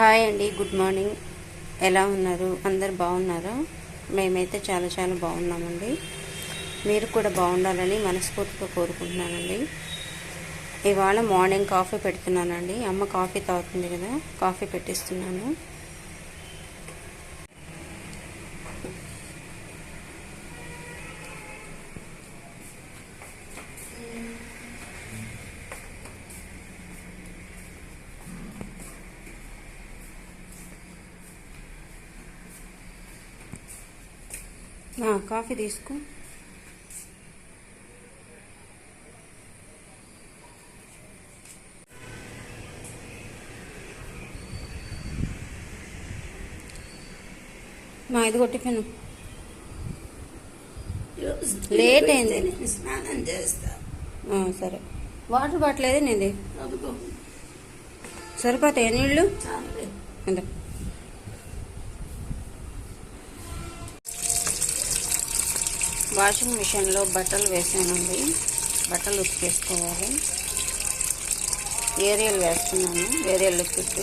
Hi అండి good morning. ఎలా ఉన్నారు? అందరు బాగున్నారా? మేమైతే చాలా చాలా బాగున్నామండి. మీరు కూడా బాగుండాలని మనస్ఫూర్తిగా కోరుకుంటున్నానండి. ఇవాళ మార్నింగ్ కాఫీ పెడుతున్నానండి. అమ్మ కాఫీ తాగుతుంది కదా కాఫీ పెట్టిస్తున్నాను. కాఫీ తీసుకో. మా ఇది కొట్టిపోయాను లేట్ అయింది. నేను స్నానం చేస్తా సరే. వాటర్ బాట్లేదు నీది? అదిగో. సరిపోతాయి నీళ్ళు? చాలే. వాషింగ్ మిషన్లో బట్టలు వేసానండి. బట్టలు ఉతికేసుకోవాలి. ఏరియల్ వేస్తున్నాను ఏరియల్ లిక్విడ్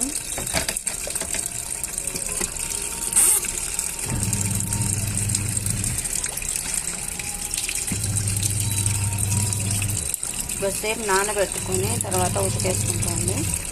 కొద్దిసేపు నానబెట్టుకొని తర్వాత ఉతికేసుకుంటాను.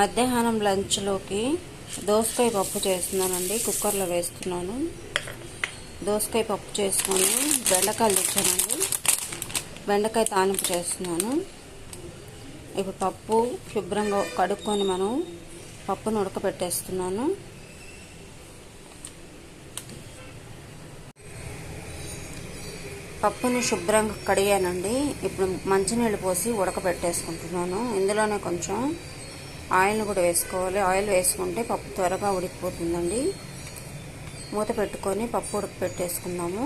మధ్యాహ్నం లంచ్లోకి దోసకాయ పప్పు చేస్తున్నానండి కుక్కర్లో వేస్తున్నాను. దోసకాయ పప్పు చేసుకొని బెండకాయలు తెచ్చానండి. బెండకాయ తాలింపు చేస్తున్నాను. ఇప్పుడు పప్పు శుభ్రంగా కడుక్కొని మనం పప్పును ఉడకబెట్టేస్తున్నాను. పప్పుని శుభ్రంగా కడిగానండి. ఇప్పుడు మంచినీళ్ళు పోసి ఉడకబెట్టేసుకుంటున్నాను. ఇందులోనే కొంచెం ఆయిల్ని కూడా వేసుకోవాలి. ఆయిల్ వేసుకుంటే పప్పు త్వరగా ఉడికిపోతుందండి. మూత పెట్టుకొని పప్పు ఉడకబెట్టేసుకుందాము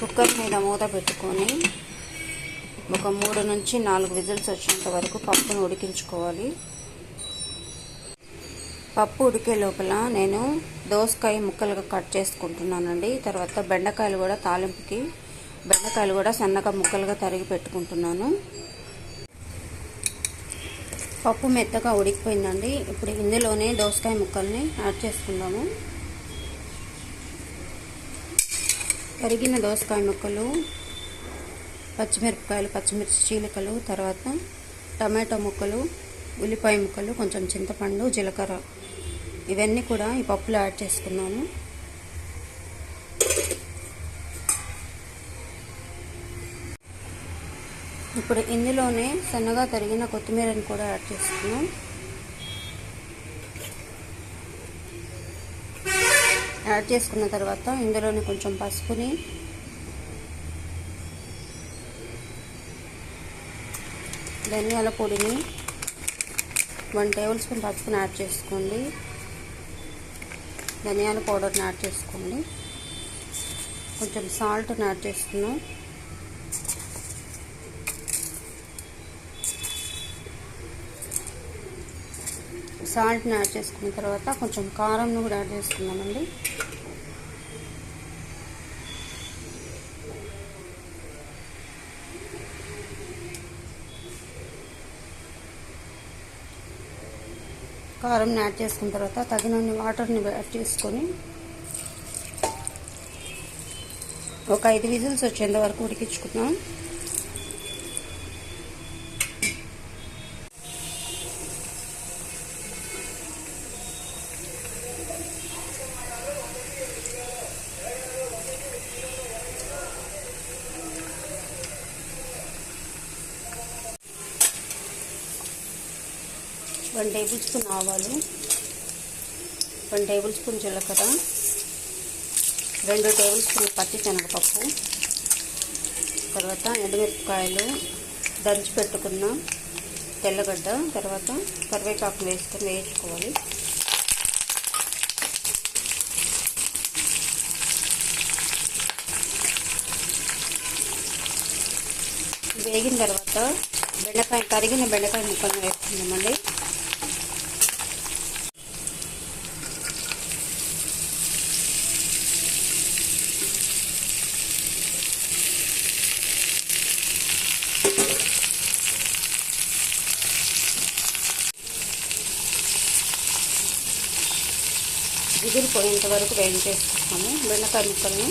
కుక్కర్ మీద మూత పెట్టుకొని ఒక మూడు నుంచి నాలుగు విజిల్స్ వచ్చేంత వరకు పప్పును ఉడికించుకోవాలి. పప్పు ఉడికే లోపల నేను దోసకాయ ముక్కలుగా కట్ చేసుకుంటున్నానండి. తర్వాత బెండకాయలు కూడా తాలింపుకి బెండకాయలు కూడా సన్నగా ముక్కలుగా తరిగి పెట్టుకుంటున్నాను. పప్పు మెత్తగా ఉడికిపోయిందండి. ఇప్పుడు ఇందులోనే దోసకాయ ముక్కల్ని యాడ్ చేసుకుందాము. కరిగిన దోసకాయ ముక్కలు పచ్చిమిరపకాయలు పచ్చిమిర్చి చీలికలు తర్వాత టమాటో ముక్కలు ఉల్లిపాయ ముక్కలు కొంచెం చింతపండు జీలకర్ర. ఇవన్నీ కూడా ఈ పప్పులో యాడ్ చేసుకున్నాము. ఇప్పుడు ఇందులోనే సన్నగా తరిగిన కొత్తిమీరని కూడా యాడ్ చేసుకున్నాం. యాడ్ చేసుకున్న తర్వాత ఇందులోనే కొంచెం పసుపుని ధనియాల పొడిని వన్ టేబుల్ స్పూన్ పసుపుని యాడ్ చేసుకోండి. ధనియాల పౌడర్ని యాడ్ చేసుకోండి. కొంచెం సాల్ట్ని యాడ్ చేసుకున్నాం. సాల్ట్ని యాడ్ చేసుకున్న తర్వాత కొంచెం కారంను కూడా యాడ్ చేసుకున్నామండి కారం యాడ్ చేసుకున్న తర్వాత తగినన్ని వాటర్ని యాడ్ చేసుకొని ఒక ఐదు విజిల్స్ వచ్చేంత వరకు ఉడికించుకున్నాం వన్ టేబుల్ స్పూన్ ఆవాలు వన్ టేబుల్ స్పూన్ జీలకర్ర రెండు టేబుల్ స్పూన్ పచ్చి శనగపప్పు తర్వాత ఎండుమిరపకాయలు దంచి పెట్టుకున్న తెల్లగడ్డ తర్వాత కరివేపాకు వేసుకొని వేయించుకోవాలి. వేగిన తర్వాత బెండకాయ కరిగిన బెండకాయ ముక్కలను వేసుకుందామండి. జిగురు పోయేంత వరకు వేయించేసుకుంటాము బెండకాయ ముక్కల్ని.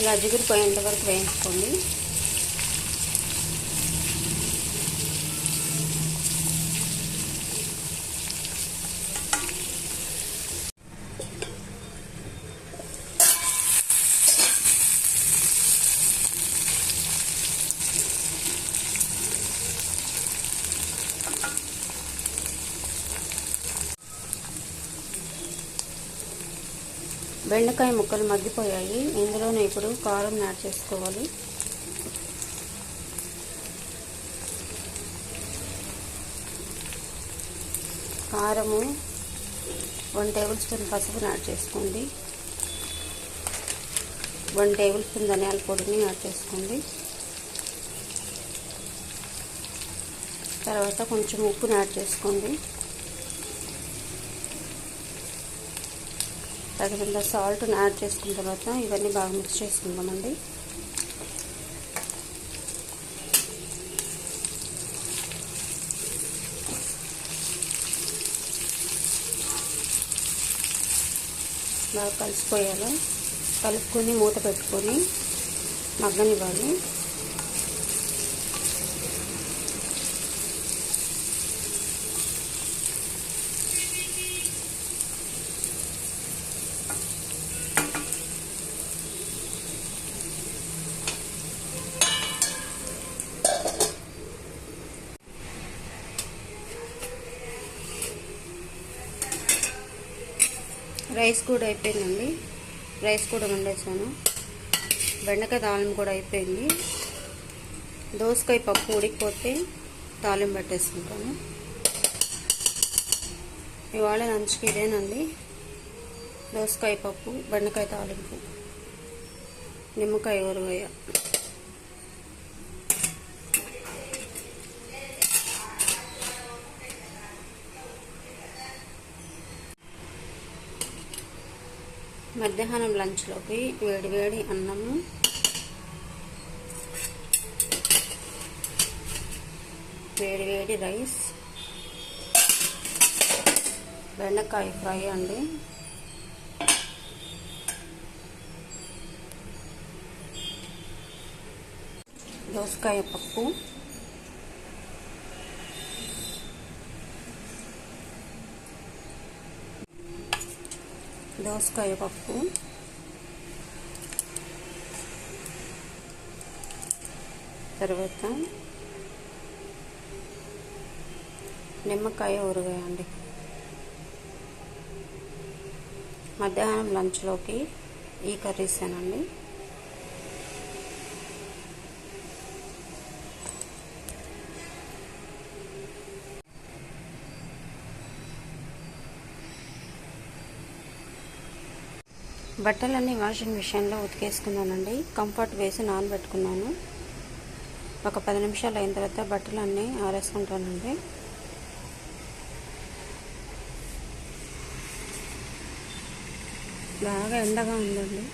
ఇలా జిగురు పోయేంత వరకు వేయించుకోండి. బెండకాయ ముక్కలు మగ్గిపోయాయి. ఇందులోనే ఇప్పుడు కారం యాడ్ చేసుకోవాలి. కారము వన్ టేబుల్ స్పూన్ పసుపుని యాడ్ చేసుకోండి. వన్ టేబుల్ స్పూన్ ధనియాల పొడిని యాడ్ చేసుకోండి. తర్వాత కొంచెం ఉప్పుని యాడ్ చేసుకోండి. తగినంత సాల్ట్ని యాడ్ చేసుకున్న తర్వాత ఇవన్నీ బాగా మిక్స్ చేసుకుందామండి. బాగా కలిసిపోయాలి కలుపుకొని మూత పెట్టుకొని మగ్గనివ్వాలి. రైస్ కూడా అయిపోయిందండి. రైస్ కూడా వండేసాను. బెండకాయ తాలింపు కూడా అయిపోయింది. దోసకాయ పప్పు ఉడికిపోతే తాలింపు పెట్టేసుకుంటాను. ఇవాళ లంచ్కి ఇదేనండి. దోసకాయ పప్పు బెండకాయ తాలింపు. నిమ్మకాయ ఊరగాయ మధ్యాహ్నం లంచ్లోకి వేడి వేడి అన్నము. వేడి వేడి రైస్. బెండకాయ ఫ్రై అండి. దోసకాయ పప్పు. దోసకాయ పప్పు తర్వాత నిమ్మకాయ ఊరగాయ అండి మధ్యాహ్నం లంచ్లోకి ఈ కర్రీసేనండి. బట్టలన్నీ వాషింగ్ మిషన్లో ఉతికేసుకున్నానండి. కంఫర్ట్ వేసి నానబెట్టుకున్నాను ఒక పది నిమిషాలు అయిన తర్వాత బట్టలన్నీ ఆరేసుకుంటానండి. బాగా ఎండగా ఉందండి.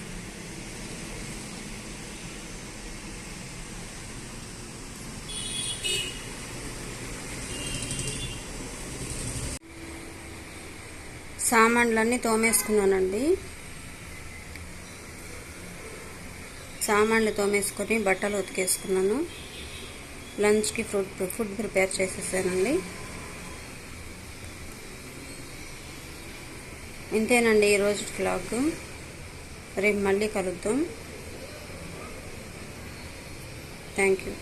సామాన్లన్నీ తోమేసుకున్నానండి. సామాన్లు తోమేసుకొని బట్టలు ఉతికేసుకున్నాను. లంచ్కి ఫుడ్ ఫుడ్ ప్రిపేర్ చేసేసానండి. ఇంతేనండి ఈరోజు క్లాక్ రేపు మళ్ళీ కలుద్దాం. Thank you